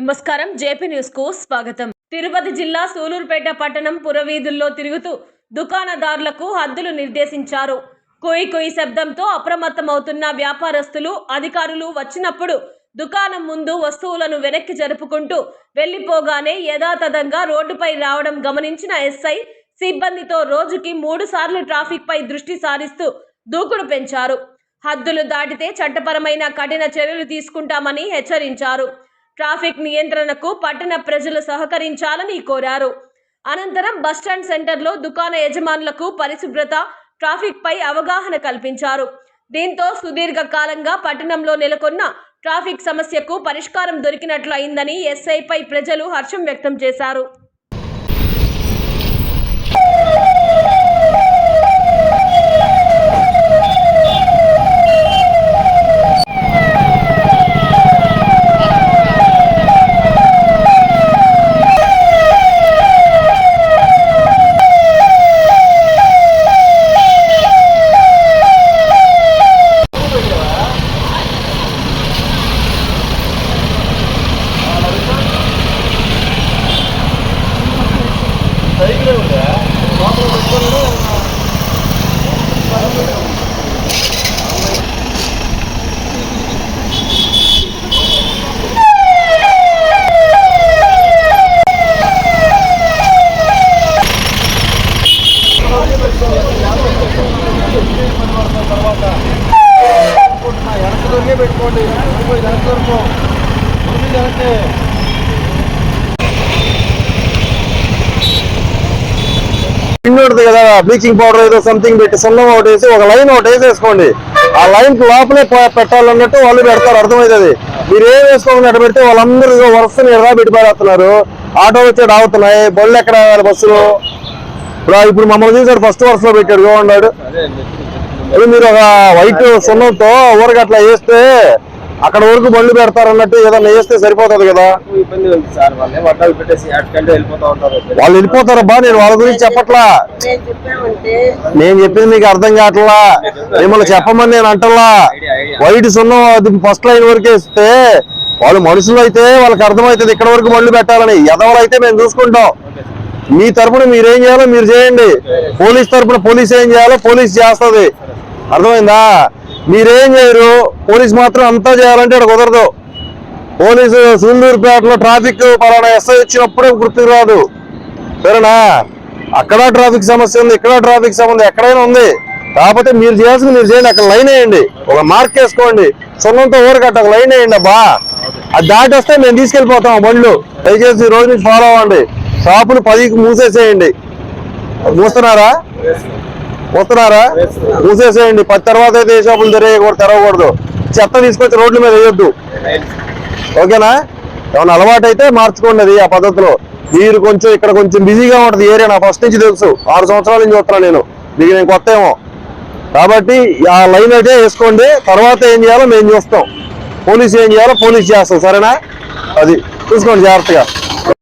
నమస్కారం. జేపీ న్యూస్కు స్వాగతం. తిరుపతి జిల్లా సూలూరుపేట పట్టణం పురవీధుల్లో తిరుగుతూ దుకాణదారులకు హద్దులు నిర్దేశించారు. కొయి కొయి శబ్దంతో అప్రమత్తమవుతున్న వ్యాపారస్తులు అధికారులు వచ్చినప్పుడు దుకాణం ముందు వస్తువులను వెనక్కి జరుపుకుంటూ వెళ్ళిపోగానే యథాతథంగా రోడ్డుపై రావడం గమనించిన ఎస్ఐ సిబ్బందితో రోజుకి మూడు సార్లు ట్రాఫిక్ పై దృష్టి సారిస్తూ దూకుడు పెంచారు. హద్దులు దాటితే చట్టపరమైన కఠిన చర్యలు తీసుకుంటామని హెచ్చరించారు. ట్రాఫిక్ నియంత్రణకు పట్టణ ప్రజలు సహకరించాలని కోరారు. అనంతరం బస్టాండ్ సెంటర్లో దుకాణ యజమానులకు పరిశుభ్రత ట్రాఫిక్ పై అవగాహన కల్పించారు. దీంతో సుదీర్ఘ కాలంగా పట్టణంలో నెలకొన్న ట్రాఫిక్ సమస్యకు పరిష్కారం దొరికినట్లు అయిందని ఎస్ఐపై ప్రజలు హర్షం వ్యక్తం చేశారు. పెట్టుకోండి వెనక్కి వెనక్కి దొరుకు ముందు పిండి ఉంటుంది కదా బ్లీచింగ్ పౌడర్ ఏదో సంథింగ్ పెట్టి సున్నం ఒకటి వేసి ఒక లైన్ ఒకటి వేసేసుకోండి. ఆ లైన్ లోపలే పెట్టాలన్నట్టు వాళ్ళు పెడతారు అర్థమవుతుంది. మీరు ఏం వేసుకోకుండా అటు పెడితే వాళ్ళందరూ వరుసని ఎర్రా పెట్టి పారేస్తున్నారు. ఆటో వచ్చాడు ఆగుతున్నాయి బళ్ళు ఎక్కడ బస్సులు? ఇప్పుడు ఇప్పుడు మమ్మల్ని చూసాడు ఫస్ట్ వరుసలో పెట్టాడు అది మీరు ఒక వైట్ సున్నంతో ఊరికి అట్లా వేస్తే అక్కడ వరకు బండ్లు పెడతారు అన్నట్టు ఏదన్నా వేస్తే సరిపోతుంది కదా. వాళ్ళే వడ్డాలు పెట్టేసి అటుకంటే వెళ్ళిపోతా ఉంటారు. వాళ్ళు వెళ్ళిపోతారబ్బా నేను వాళ్ళ గురించి చెప్పట్లా. నేను చెప్పామంటే నేను చెప్పింది మీకు అర్థం కావట్లా. మిమ్మల్ని చెప్పమని నేను అంటలా. వైట్ సున్నం అది ఫస్ట్ లైన్ వరకు వేస్తే వాళ్ళు మనుషులు అయితే వాళ్ళకి అర్థమవుతుంది ఇక్కడ వరకు బండ్లు పెట్టాలని. ఎదవలు అయితే మేము చూసుకుంటాం. మీ తరపున మీరేం చేయాలో మీరు చేయండి. పోలీస్ తరపున పోలీస్ ఏం చేయాలో పోలీస్ చేస్తుంది. అర్థమైందా? మీరేం చేయరు? పోలీస్ మాత్రం అంతా చేయాలంటే ఇక్కడ కుదరదు. పోలీసు సూళ్ళూరుపేటలో ట్రాఫిక్ పలానా ఎస్ఐ వచ్చినప్పుడే గుర్తుకు రాదు. సరేనా? అక్కడ ట్రాఫిక్ సమస్య ఉంది ఇక్కడ ట్రాఫిక్ సమస్య ఎక్కడైనా ఉంది. కాకపోతే మీరు చేయాల్సింది మీరు చేయండి అక్కడ లైన్ వేయండి. ఒక మార్క్ వేసుకోండి. సున్నంతో ఊరకట్ట ఒక లైన్ వేయండి అబ్బా. అది దాటేస్తే మేము తీసుకెళ్ళిపోతాం బండ్లు. దయచేసి ఈ రోజు నుంచి ఫాలో అవ్వండి. షాపులు పదికి మూసేసేయండి. మూస్తున్నారా? మూస్తున్నారా మూసేసేయండి. పది తర్వాత అయితే ఏ షాపులు తెరవకూడదు తెరవకూడదు. చెత్త తీసుకొచ్చి రోడ్ల మీద వేయొద్దు. ఓకేనా? ఏమైనా అలవాటు అయితే మార్చుకోండి అది ఆ పద్ధతిలో. మీరు కొంచెం ఇక్కడ కొంచెం బిజీగా ఉంటుంది ఏరియా నా ఫస్ట్ నుంచి తెలుసు. ఆరు సంవత్సరాల నుంచి చూస్తున్నాను నేను. మీకు నేను కొత్త ఏమో. కాబట్టి ఆ లైన్ అయితే వేసుకోండి. తర్వాత ఏం చేయాలో మేము చూస్తాం. పోలీస్ ఏం చేయాలో పోలీస్ చేస్తాం. సరేనా? అది. చూసుకోండి జాగ్రత్తగా.